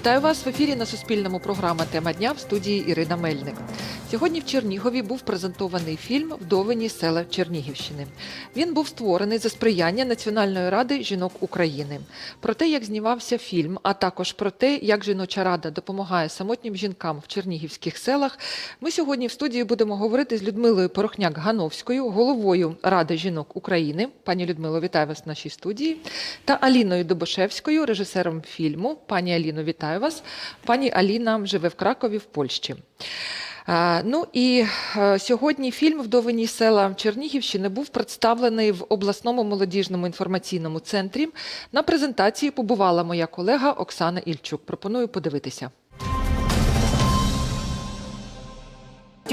Вітаю вас в ефірі на Суспільному. Програма Тема дня в студії Ірина Мельник. Сьогодні в Чернігові був презентований фільм Вдовині села Чернігівщини. Він був створений за сприяння Національної ради жінок України. Про те, як знімався фільм, а також про те, як жіноча рада допомагає самотнім жінкам в чернігівських селах. Ми сьогодні в студії будемо говорити з Людмилою Порохняк-Гановською, головою Ради жінок України. Пані Людмило, вітаю вас в нашій студії. Та Аліною Добошевською, режисером фільму. Пані Аліно, вітаю вас. Пані Аліна живе в Кракові в Польщі. Е, Ну і е, сьогодні фільм Вдовині села Чернігівщини був представлений в обласному молодіжному інформаційному центрі. На презентації побувала моя колега Оксана Ільчук. Пропоную подивитися.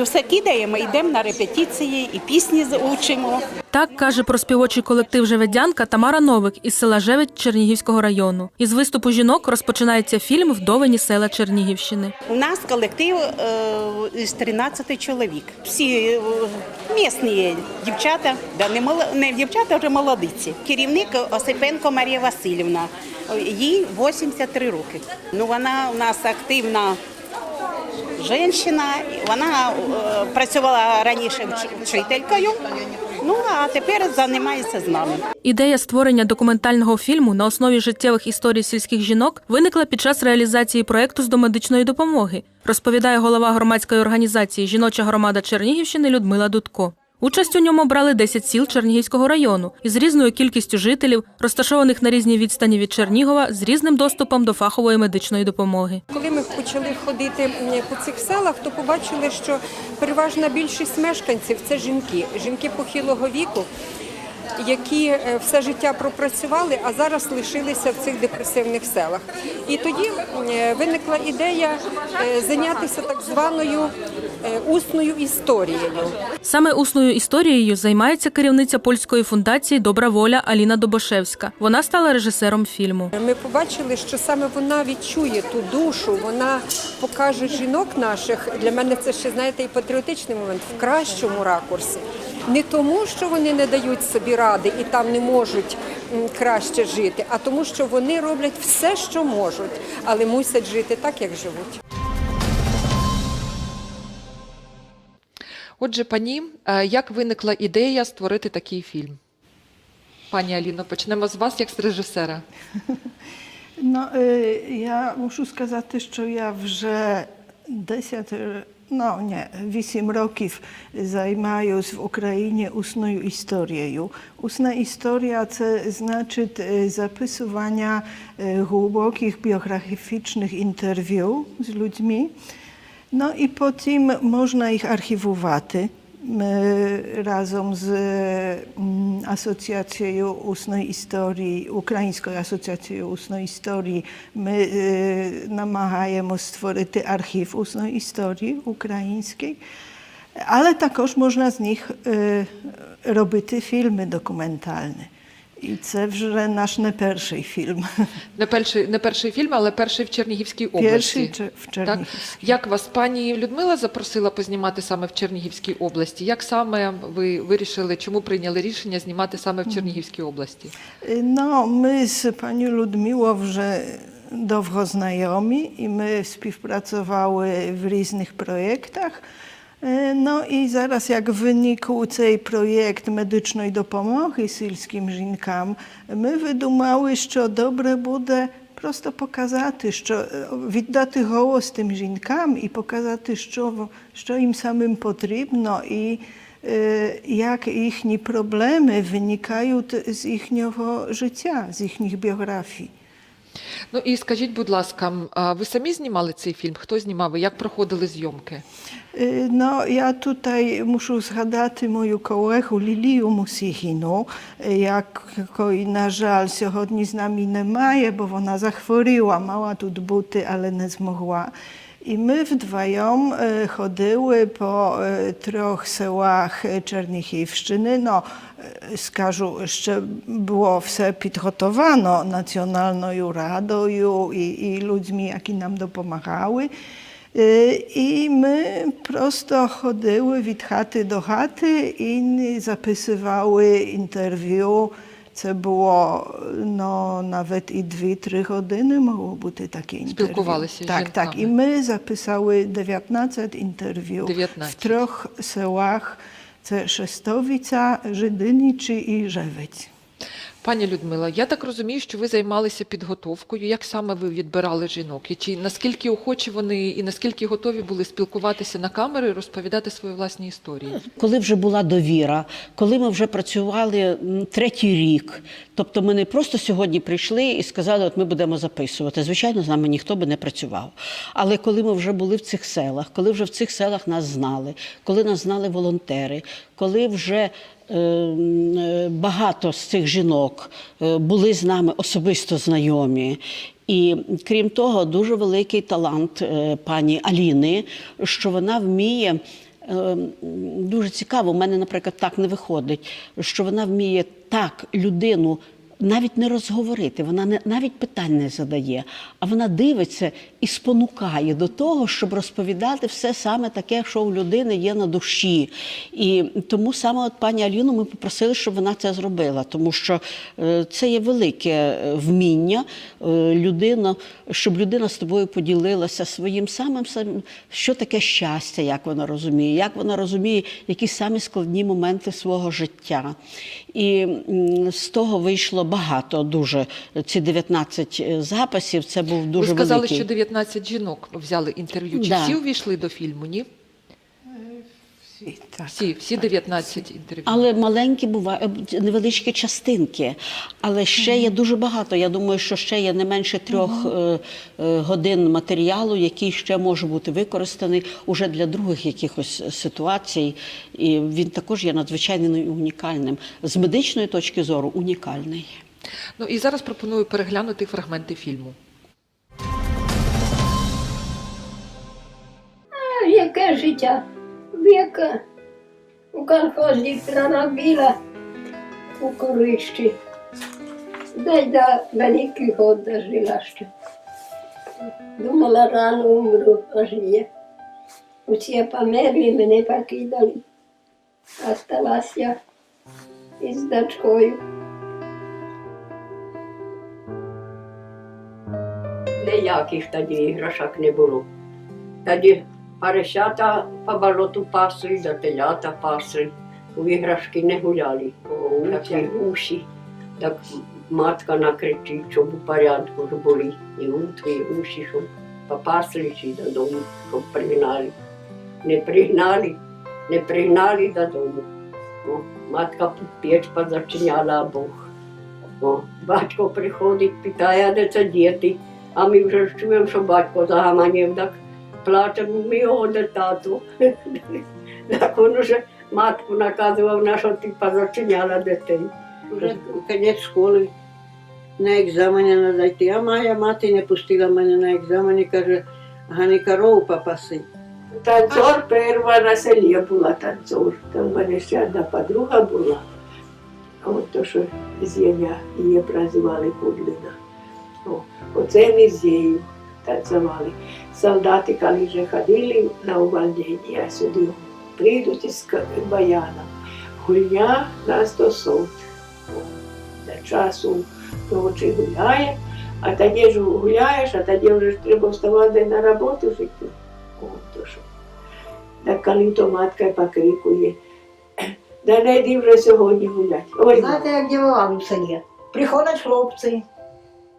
Все кидаємо, йдемо на репетиції і пісні учимо. Так каже про співочий колектив Жеведянка Тамара Новик із села Жеведь Чернігівського району. Із виступу жінок розпочинається фільм Вдовині села Чернігівщини. У нас колектив е, з 13 чоловік. Всі е, місні дівчата, да, не, мол, не дівчата, а вже молодиці. Керівник Осипенко Марія Васильівна. Їй 83 роки. Ну, вона у нас активна жінка. Вона е, працювала раніше вчителькою, ну а тепер займається з нами. Ідея створення документального фільму на основі життєвих історій сільських жінок виникла під час реалізації проекту з домедичної допомоги, розповідає голова громадської організації Жіноча громада Чернігівщини Людмила Дудко. Участь у ньому брали 10 сіл Чернігівського району із різною кількістю жителів, розташованих на різній відстані від Чернігова, з різним доступом до фахової медичної допомоги. Коли ми почали ходити по цих селах, то побачили, що переважна більшість мешканців це жінки, жінки похилого віку, які е, все життя пропрацювали, а зараз лишилися в цих депресивних селах. І тоді е, виникла ідея е, зайнятися так званою усною історією. Саме усною історією займається керівниця польської фундації Добра воля Аліна Добошевська. Вона стала режисером фільму. Ми побачили, що саме вона відчує ту душу, вона покаже жінок наших. Для мене це ще знаєте і патріотичний момент в кращому ракурсі. Не тому, що вони не дають собі ради і там не можуть краще жити, а тому, що вони роблять все, що можуть, але мусять жити так, як живуть. Отже, пані, е, як виникла ідея створити такий фільм? Пані Аліно, почнемо з вас як з режисера. Ну, е, я мушу сказати, що я вже 10, е, no nie, 8 років займаюсь в Україні усною історією. Усна історія це значить е, записування е, глибоких біографічних інтерв'ю з людьми. No i po tym można ich archiwować. My razem z mm, Asocjacją Ustnej Historii, Ukraińską Asocjacją Ustnej Historii, my y, namagamy stworzyć archiw ustnej historii ukraińskiej, ale також можна з них y, робити filmy dokumentalne. І це вже наш не перший фільм. Не перший, не перший фільм, але перший в Чернігівській області. Перший в Так? Як вас пані Людмила запросила познімати саме в Чернігівській області? Як саме ви вирішили, чому прийняли рішення знімати саме в Чернігівській області? No, my z panią Ludmiłą вже довго знайомі і ми співпрацювали в різних проєктах. Е, No i zaraz jak w wyniku цей проєкт медичної допомоги сільським жінкам, ми видумали, що добре буде просто показати, що е, віддати голос тим жінкам і показати, що, в- що їм самим потрібно і е, як їхні проблеми виникають з їхнього життя, з їхніх біографій. Ну і скажіть, будь ласка, а ви самі знімали цей фільм? Хто знімав і як проходили зйомки? Ну, No, ja tutaj muszę zgадати мою колегу Лілію Мусігіну, е, якої, на жаль, сьогодні з нами немає, бо вона захворіла, мала тут бути, але не змогла. Ми вдвоєм е, ходили по е, трьох селах е, Черніхівщини. No, е, скажу, ще було все підготовано Національною радою і, і людьми, які нам допомагали. Е, І ми просто ходили від хати до хати і записували інтерв'ю Це було no, nawet і 2-3 години могло бути таке інтерв'ю. Спілкувалися з Так, так. І жінками. ми записали 19 інтерв'ю 19. в трьох селах. Це Шестовиця, Жидиничі і Жевець. Пані Людмила, я так розумію, що ви займалися підготовкою. Як саме ви відбирали жінок? І чи наскільки охочі вони і наскільки готові були спілкуватися на камеру і розповідати свої власні історії? Коли вже була довіра, коли ми вже працювали третій рік, тобто ми не просто сьогодні прийшли і сказали, от ми будемо записувати. Звичайно, з нами ніхто би не працював. Але коли ми вже були в цих селах, коли вже в цих селах нас знали, коли нас знали волонтери, коли вже е, е, багато з цих жінок е, були з нами особисто знайомі. І крім того, дуже великий талант е, пані Аліни, що вона вміє. Е, Дуже цікаво, у мене, наприклад, так не виходить, що вона вміє так людину навіть не розговорити, вона не, навіть питань не задає, а вона дивиться і спонукає до того, щоб розповідати все саме таке, що у людини є на душі. І тому саме от пані Аліну ми попросили, щоб вона це зробила, тому що е, це є велике е, вміння е, людина, щоб людина з тобою поділилася своїм самим, що таке щастя, як вона розуміє, як вона розуміє якісь самі складні моменти свого життя. І з того вийшло багато дуже. Ці 19 записів це був дуже ви сказали, великий. що 19 жінок взяли інтерв'ю. Чи Да. всі увійшли до фільму? Ні? Всі, так. Всі, всі 19 інтерв'ю. Але маленькі бувають невеличкі частинки. Але ще є дуже багато. Я думаю, що ще є не менше трьох е, е, годин матеріалу, який ще може бути використаний уже для других якихось ситуацій. І він також є надзвичайно унікальним. З медичної точки зору унікальний. Ну і зараз пропоную переглянути фрагменти фільму. А яке життя? Яке? У колхозі проробила у корищі. Дай до великих год дожила ще. Думала, рано умру, аж ні. Усі померли, мене покидали. Осталась я із дочкою. Ніяких тоді іграшок не було. Тоді парещата по болоту пасли, да телята пасли. У іграшки не гуляли. Такі уші. Так матка накричить, щоб у порядку ж були. І утри, і уші, щоб попасли чи додому, щоб пригнали. Не пригнали, не пригнали додому. О, матка печ позачиняла обох. О, батько приходить, питає, де це діти. А ми вже чуємо, що батько загаманів, так плачемо, ми його де тату. Так він уже матку наказував, на що ти позачиняла дітей. Вже кінець школи на екзамені треба йти. А моя мати не пустила мене на екзамені, каже, Гані корову попаси. Танцор перша на селі була танцор. Там в мене ще одна подруга була. А от то, що з Єня, її прозивали Кудлина. О, оце ми з нею танцювали. Солдати, коли вже ходили на увольнення сюди, прийдуть із баяном. Гульня на 100 сот. До часу ночі гуляє, а тоді ж гуляєш, а тоді вже ж треба вставати на роботу жити. О, то що. Так коли то матка покрикує, да не йди вже сьогодні гуляти. Ой, Знаєте, як дівували в селі? Приходять хлопці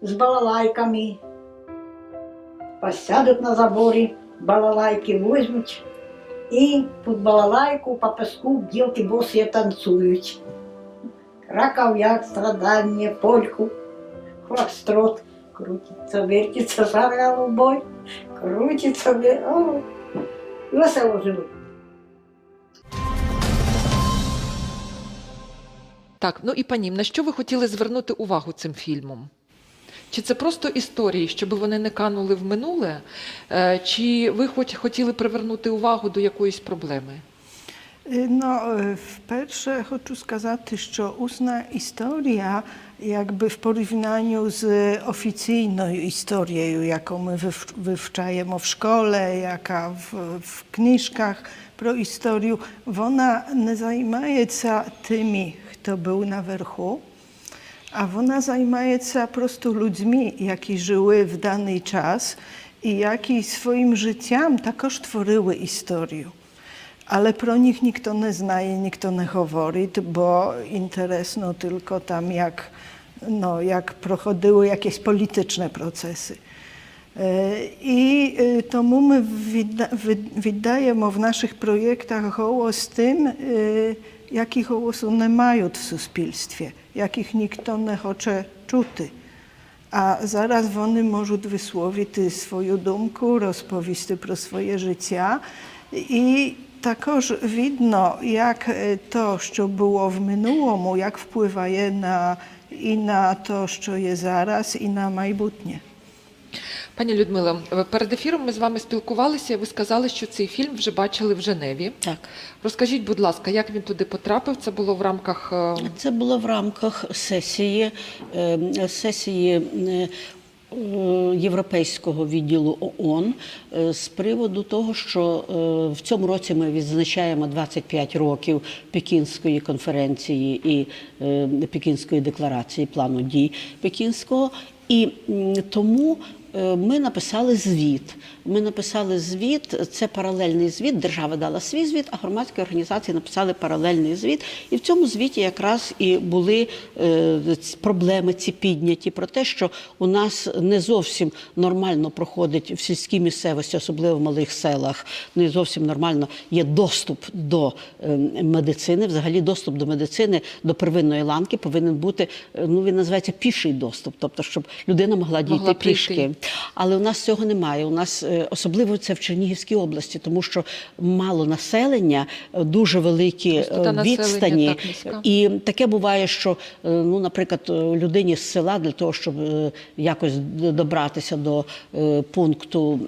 з балалайками, посядуть на заборі, балалайки візьмуть і під балалайку по песку бділки босі танцюють. Раков'як, страдання, польку, хвострот. Крутиться, вертиться, шар голубой, крутиться, о, весело живуть. Так, ну і пані, на що ви хотіли звернути увагу цим фільмом? Чи це просто історії, щоб вони не канули в минуле? Е, Чи ви хоч хотіли привернути увагу до якоїсь проблеми? No, e, wpersze chcę сказати, що усна історія, в порівнянні з офіційною історією, яку ми вив- вивчаємо в шкole, яка в, w kniżkach про історію, вона не займається тими, хто був наверху, a ona zajmuje prostu ludźmi, які жили в даний час і які своїм життям також творили історію. Ale pro nich nikt nie znaje, nikt nie mówi, bo interesno tylko tam, jak, no, jak prochodziły jakieś polityczne procesy. E, I e, tomu my відда- від- віддаємо в наших проєктах голос тим, е, які голосу не мають в суспільстві, яких ніхто не хоче чути. А зараз вони можуть висловити свою думку, розповісти про своє життя. І також видно, як е, то, що було в минулому, як впливає на, і на те, що є зараз, і на майбутнє. Пані Людмило, е, перед ефіром ми з вами спілкувалися. і Ви сказали, що цей фільм вже бачили в Женеві. Так. Розкажіть, будь ласка, як він туди потрапив? Це було в рамках е, Це було в рамках сесії, е, сесії Європейського відділу ООН з приводу того, що в цьому році ми відзначаємо 25 років Пекінської конференції і Пекінської декларації плану дій Пекінського. І тому ми написали звіт. Ми написали звіт, це паралельний звіт. Держава дала свій звіт, а громадські організації написали паралельний звіт. І в цьому звіті якраз і були е, проблеми ці підняті про те, що у нас не зовсім нормально проходить в сільській місцевості, особливо в малих селах, не зовсім нормально є доступ до е, медицини. Взагалі, доступ до медицини до первинної ланки повинен бути. е, Ну він називається піший доступ, тобто, щоб людина могла дійти Могла пішки. Але у нас цього немає. У нас е, особливо це в Чернігівській області, тому що мало населення, е, дуже великі е, відстані. так. І таке буває, що ну, наприклад, людині з села для того, щоб якось добратися до пункту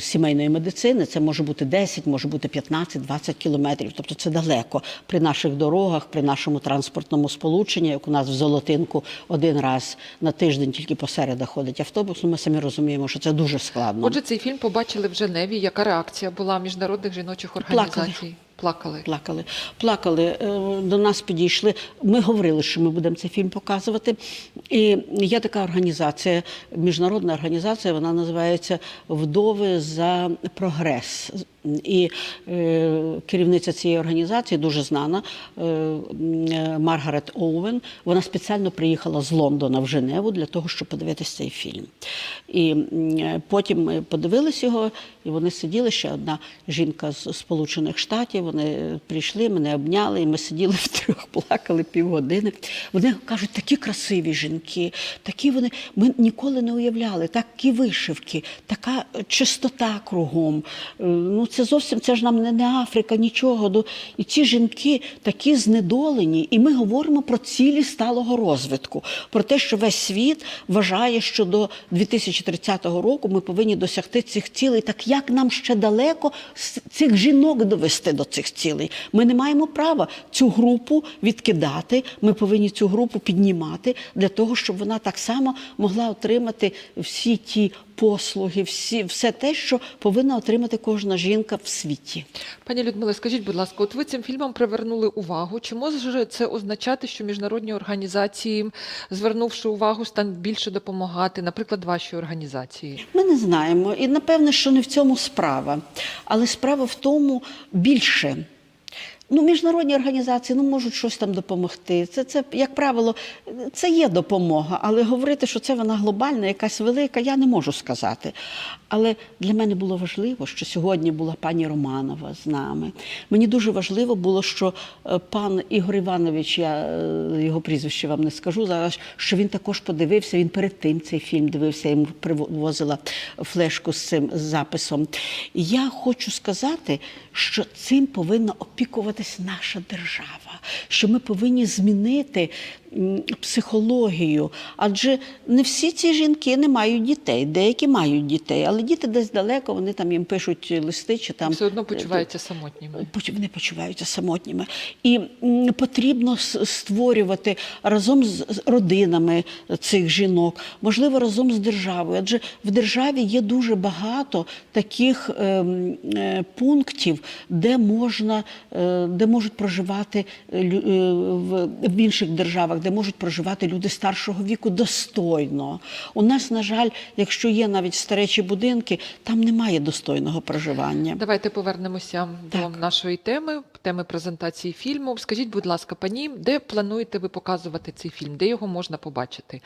сімейної медицини, це може бути 10, може бути 15, 20 кілометрів. Тобто це далеко при наших дорогах, при нашому транспортному сполученні, як у нас в Золотинку один раз на тиждень тільки посереда ходить автобус. Ну, ми самі розуміємо, що це дуже складно. Отже, цей фільм побачили в Женеві. Яка реакція була міжнародних жіночих організацій? Плакали. Плакали, плакали. плакали. До нас підійшли. Ми говорили, що ми будемо цей фільм показувати. І є така організація, міжнародна організація, вона називається Вдови за прогрес. І е, керівниця цієї організації дуже знана е, Маргарет Оуен. Вона спеціально приїхала з Лондона в Женеву для того, щоб подивитися цей фільм. І потім ми подивилися його, і вони сиділи ще одна жінка з Сполучених Штатів. Вони прийшли, мене обняли, і ми сиділи втрьох, плакали півгодини. Вони кажуть, такі красиві жінки, такі вони. Ми ніколи не уявляли, такі вишивки, така е, чистота кругом. Ну, зовсім це ж нам не, не Африка, нічого. Ну, І ці жінки такі знедолені. І ми говоримо про цілі сталого розвитку, про те, що весь світ вважає, що до 2030 року ми повинні досягти цих цілей. Так як нам ще далеко цих жінок довести до цих цілей? Ми не маємо права цю групу відкидати. Ми повинні цю групу піднімати для того, щоб вона так само могла отримати всі ті послуги, всі, все те, що повинна отримати кожна жінка в світі. Пані Людмила, скажіть, будь ласка, от ви цим фільмом привернули увагу. Чи може це означати, що міжнародні організації, звернувши увагу, стануть більше допомагати, наприклад, вашій організації? Ми не знаємо. І напевне, що не в цьому справа. Але справа в тому більше. Ну, міжнародні організації ну, можуть щось там допомогти. Це, це, як правило, це є допомога, але говорити, що це вона глобальна, якась велика, я не можу сказати. Але для мене було важливо, що сьогодні була пані Романова з нами. Мені дуже важливо було, що е, пан Ігор Іванович, я е, його прізвище вам не скажу зараз, що він також подивився. Він перед тим цей фільм дивився, я йому привозила флешку з цим записом. Я хочу сказати, що цим повинна опікуватись наша держава, що ми повинні змінити психологію. Адже не всі ці жінки не мають дітей, деякі мають дітей, але діти десь далеко, вони там їм пишуть листи чи там Все одно почуваються самотніми. Вони почуваються самотніми. І потрібно створювати разом з з родинами цих жінок, можливо, разом з державою. Адже в державі є дуже багато таких ем, е, пунктів, де можна е, де можуть проживати е, е, в інших державах, де можуть проживати люди старшого віку достойно. У нас, на жаль, якщо є навіть старечі будинки, там немає достойного проживання. Давайте повернемося до нашої теми, теми презентації фільму. Скажіть, будь ласка, пані, де плануєте ви показувати цей фільм? Де його можна побачити?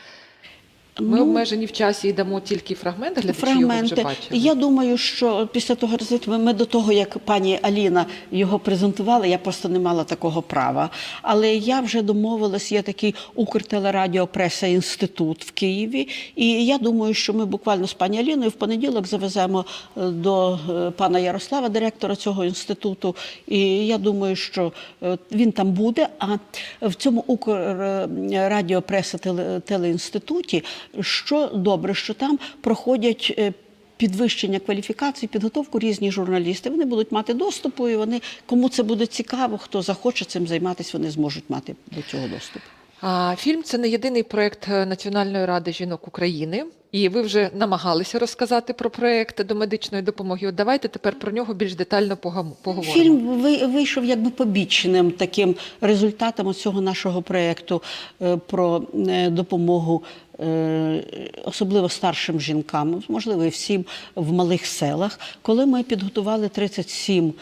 Ми Ну, обмежені в часі і дамо тільки фрагмент, глядачі його вже бачили. Я думаю, що після того результату ми до того, як пані Аліна його презентувала, я просто не мала такого права. Але я вже домовилась, є такий Укртелерадіопреса інститут в Києві. І я думаю, що ми буквально з пані Аліною в понеділок завеземо е, до е, пана Ярослава, директора цього інституту. І я думаю, що е, він там буде. А в цьому Укррадіопреса теле- телеінституті, що добре, що там проходять. е, Підвищення кваліфікації, підготовку різні журналісти. Вони будуть мати доступу, і вони кому це буде цікаво, хто захоче цим займатися, вони зможуть мати до цього доступ. А, фільм це не єдиний проект е, Національної ради жінок України. І ви вже намагалися розказати про проект до медичної допомоги. От давайте тепер про нього більш детально поговоримо. Фільм ви- вийшов якби побічним таким результатом цього нашого проєкту е, про допомогу. Е, Особливо старшим жінкам, можливо, і всім в малих селах, коли ми підготували 37 е,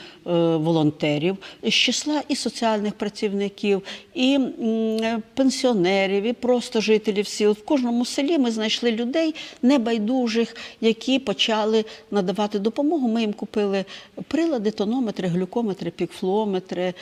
волонтерів з числа і соціальних працівників, і е, пенсіонерів, і просто жителів сіл. В кожному селі ми знайшли людей небайдужих, які почали надавати допомогу. Ми їм купили прилади, тонометри, глюкометри, пікфлометри,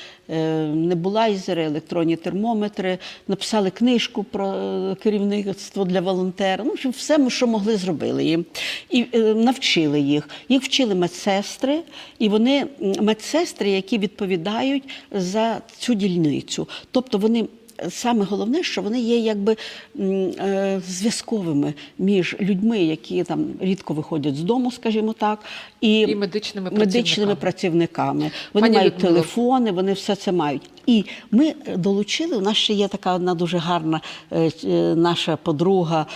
небулайзери, електронні термометри, написали книжку про керівництво для волонтера. Ну, общем, все, що могли, зробили їм. І е, навчили їх. Їх вчили медсестри, і вони медсестри, які відповідають за цю дільницю. Тобто вони. Саме головне, що вони є якби е, зв'язковими між людьми, які там рідко виходять з дому, скажімо так, і, І медичними медичними працівниками. працівниками. Вони Пані мають Людмило. телефони, вони все це мають. І ми долучили. У нас ще є така одна дуже гарна е, е, наша подруга,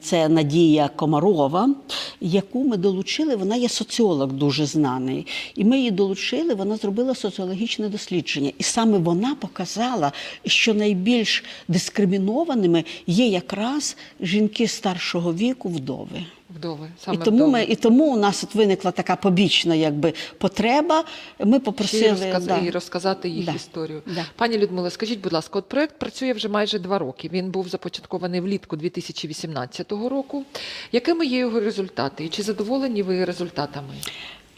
це Надія Комарова, яку ми долучили. Вона є соціолог дуже знаний. І ми її долучили. Вона зробила соціологічне дослідження. І саме вона показала, що найбільш дискримінованими є якраз жінки старшого віку, вдови. Вдови. І Саме тому, вдови. ми, і тому у нас от виникла така побічна якби, потреба. Ми попросили розказ... да. і розказати їх Да. історію. Да. Пані Людмила, скажіть, будь ласка, от проект працює вже майже два роки. Він був започаткований влітку 2018 року. Якими є його результати? І чи задоволені ви результатами?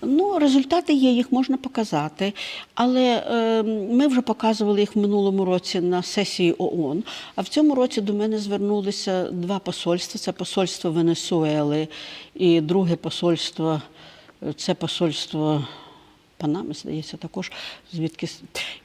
Ну, результати є, їх можна показати. Але е, ми вже показували їх в минулому році на сесії ООН. А в цьому році до мене звернулися два посольства: це посольство Венесуели і друге посольство е, це посольство. Панами, здається, також звідки.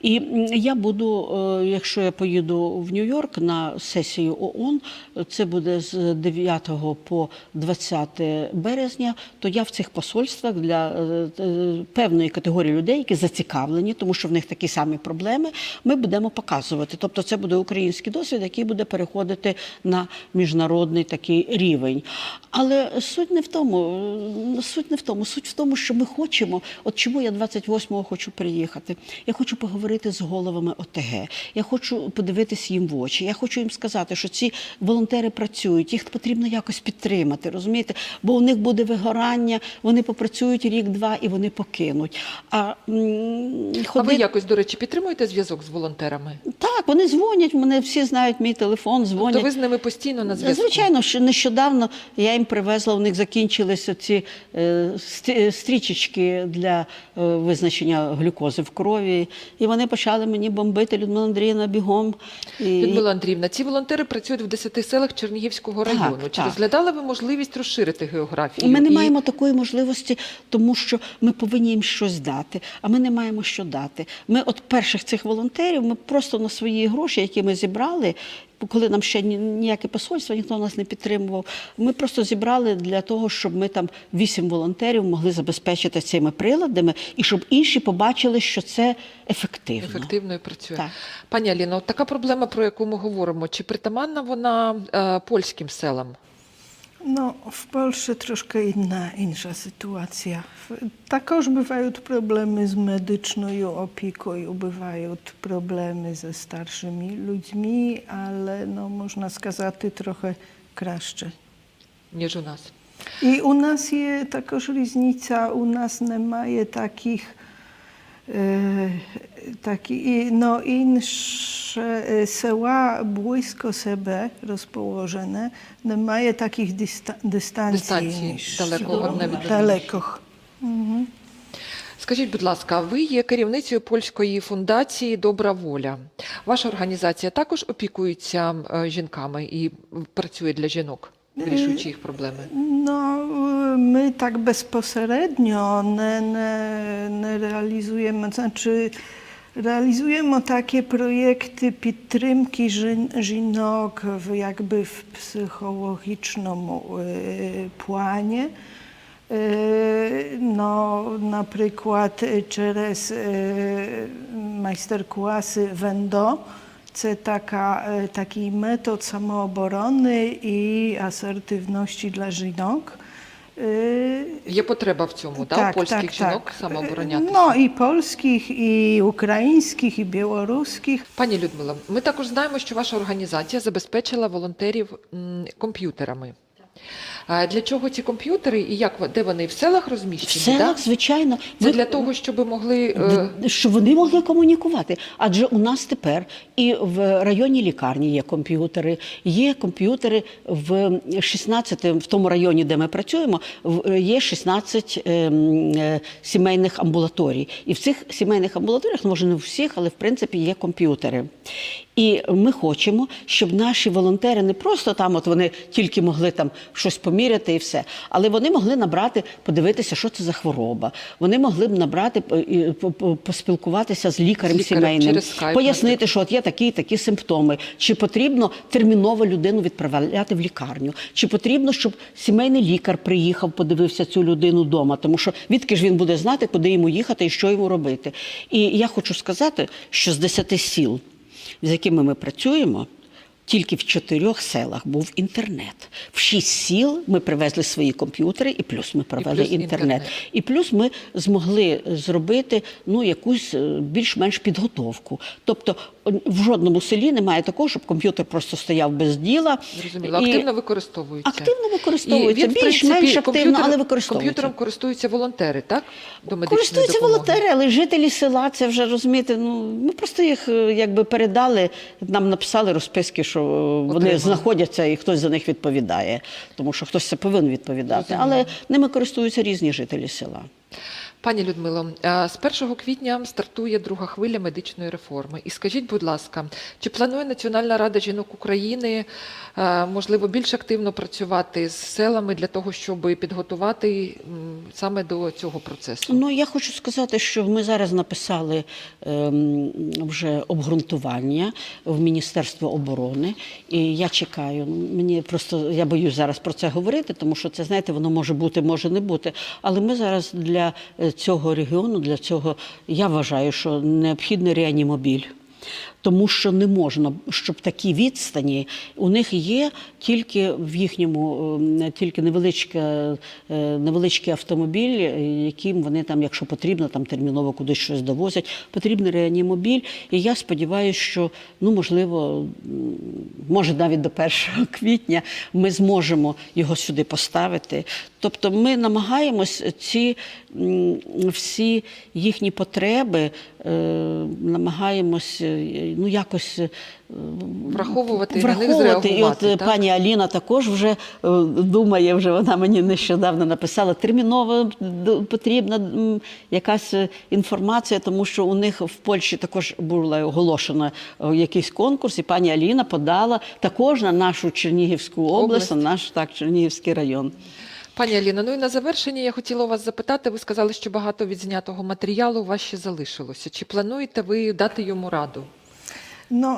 І я буду, е, якщо я поїду в Нью-Йорк на сесію ООН, це буде з 9 по 20 березня, то я в цих посольствах для е, е, певної категорії людей, які зацікавлені, тому що в них такі самі проблеми, ми будемо показувати. Тобто це буде український досвід, який буде переходити на міжнародний такий рівень. Але суть не в тому, суть не в тому, суть в тому, що ми хочемо. От чому я 28-го хочу приїхати? Я хочу поговорити з головами ОТГ. Я хочу подивитись їм в очі. Я хочу їм сказати, що ці волонтери працюють, їх потрібно якось підтримати, розумієте? Бо у них буде вигорання, вони попрацюють рік-два і вони покинуть. А, м, А ви якось, до речі, підтримуєте зв'язок з волонтерами? Так, вони дзвонять, вони всі знають мій телефон, дзвонять. То ви з ними постійно на зв'язку? Звичайно, що нещодавно я їм привезла, у них закінчилися ці е, стрічечки для е, визначення глюкози в крові. І вони почали мені бомбити Людмила Андріївна бігом. І... Людмила Андріївна, ці волонтери працюють в 10 селах Чернігівського Так, району. Чи так. розглядали ви можливість розширити географію? Ми не І- маємо такої можливості, тому що ми повинні їм щось дати, а ми не маємо що дати. Ми от перших цих волонтерів, ми просто на свої гроші, які ми зібрали, коли нам ще ні- ніяке посольство, ніхто нас не підтримував. Ми просто зібрали для того, щоб ми там вісім волонтерів могли забезпечити цими приладами, і щоб інші побачили, що це ефективно. Ефективно і працює. Так. Пані Аліно, така проблема, про яку ми говоримо, чи притаманна вона е, польським селам? No, w Polsce troszkę inna, insza sytuacja. W- Також бувають проблеми з медичною опікою, бувають проблеми зі старшими людьми, але, ну, можна сказати, трохи краще. ніж у нас. І у нас є також різниця, у нас немає таких, е, такі, і- ну, інші е, села близько себе розположені, немає таких диста, дистанцій. Дистанції навіть до далеких. Скажіть, будь ласка, ви є керівницею польської фундації Добра воля. Ваша організація також опікується е, жінками і працює для жінок, вирішуючи їх проблеми. No, y, my tak bezpośrednio nie, nie, nie realizujemy, znaczy realizujemy takie projekty підтримки жін- жінок в, якби в психологічному е, плані. Е, No, наприклад, е, через е, майстер-класи ВЕНДО. Це така, е, такий метод самооборони і асертивності для жінок. Е, Є потреба в цьому, так, так польських жінок самооборонятися? Ну, і польських, і українських, і білоруських. Пані Людмила, ми також знаємо, що ваша організація забезпечила волонтерів комп'ютерами. Для чого ці комп'ютери і як де вони в селах В розміщені? селах, да? звичайно, Це для того, щоб могли е, щоб вони могли комунікувати. Адже у нас тепер і в районній лікарні є комп'ютери, є комп'ютери в 16, в тому районі, де ми працюємо, в- є 16 ем, е, сімейних амбулаторій. І в цих сімейних амбулаторіях, може не в всіх, але в принципі є комп'ютери. І ми хочемо, щоб наші волонтери не просто там, от вони тільки могли там щось поміряти і все, але вони могли набрати, подивитися, що це за хвороба. Вони могли б набрати е, по- поспілкуватися з лікарем, З лікарем сімейним, Skype, пояснити, що от є такі такі симптоми. Чи потрібно терміново людину відправляти в лікарню? Чи потрібно, щоб сімейний лікар приїхав, подивився цю людину вдома? Тому що відки ж він буде знати, куди йому їхати і що йому робити. І я хочу сказати, що з 10 сіл, з якими ми працюємо. Тільки в чотирьох селах був інтернет. В шість сіл ми привезли свої комп'ютери, і плюс ми провели плюс інтернет. інтернет. І плюс ми змогли зробити ну, якусь е, більш-менш підготовку. Тобто в жодному селі немає такого, щоб комп'ютер просто стояв без діла. зрозуміло, І активно використовуються. активно використовується, більш-менш активно, але використовується. Комп'ютером користуються волонтери, так? До медичної Користуються допомоги. волонтери, але жителі села це вже розумієте. Ну ми просто їх е, якби передали. Нам написали розписки, що е, вони Отримали. знаходяться і хтось за них відповідає, тому що хтось це повинен відповідати. Зрозуміло. Але ними користуються різні жителі села. Пані Людмило, е, з 1 квітня стартує друга хвиля медичної реформи. І скажіть, будь ласка, чи планує Національна рада жінок України е, можливо більш активно працювати з селами для того, щоб підготувати саме до цього процесу? Ну я хочу сказати, що ми зараз написали ем, вже обґрунтування в Міністерство оборони, і я чекаю. Мені просто я боюсь зараз про це говорити, тому що це знаєте, воно може бути, може не бути. Але ми зараз для цього регіону, для цього я вважаю, що необхідний реанімобіль. Тому що не можна, щоб такі відстані у них є тільки в їхньому е, тільки невеличке, е, невеличкий автомобіль, е, яким вони там, якщо потрібно, там терміново кудись щось довозять. Потрібний реанімобіль. І я сподіваюся, що ну можливо, може навіть до 1 квітня ми зможемо його сюди поставити. Тобто ми намагаємось ці всі їхні потреби намагаємось ну якось е, Враховувати, враховувати. І от е, так? пані Аліна також вже е, думає, вже вона мені нещодавно написала, терміново потрібна якась інформація, тому що у них в Польщі також була оголошена якийсь конкурс, і пані Аліна подала також на нашу Чернігівську область, Область. на наш так, Чернігівський район. Пані Аліна, ну і на завершення я хотіла вас запитати. Ви сказали, що багато відзнятого матеріалу у вас ще залишилося. Чи плануєте ви дати йому раду?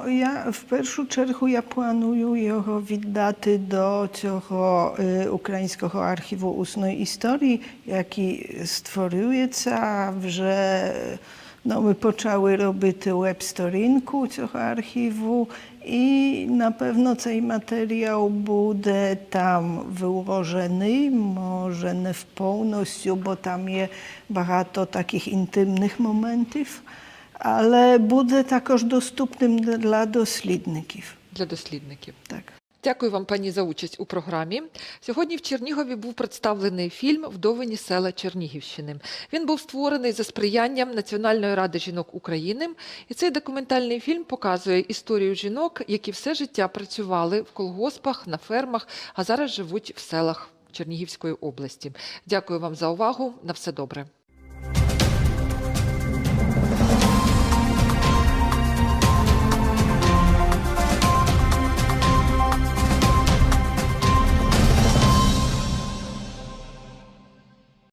Я в першу чергу я планую його віддати до цього е, Українського архіву усної історії, який створюється вже No, my почали робити веб-сторінку цього архіву, і напевно цей матеріал буде там виложений, може не в повністю, бо там є багато таких інтимних моментів, але буде також доступним для дослідників. Для дослідників. Так. Дякую вам, пані, за участь у програмі. Сьогодні в Чернігові був представлений фільм Вдовині села Чернігівщини. Він був створений за сприянням Національної ради жінок України. І цей документальний фільм показує історію жінок, які все життя працювали в колгоспах, на фермах, а зараз живуть в селах Чернігівської області. Дякую вам за увагу. На все добре.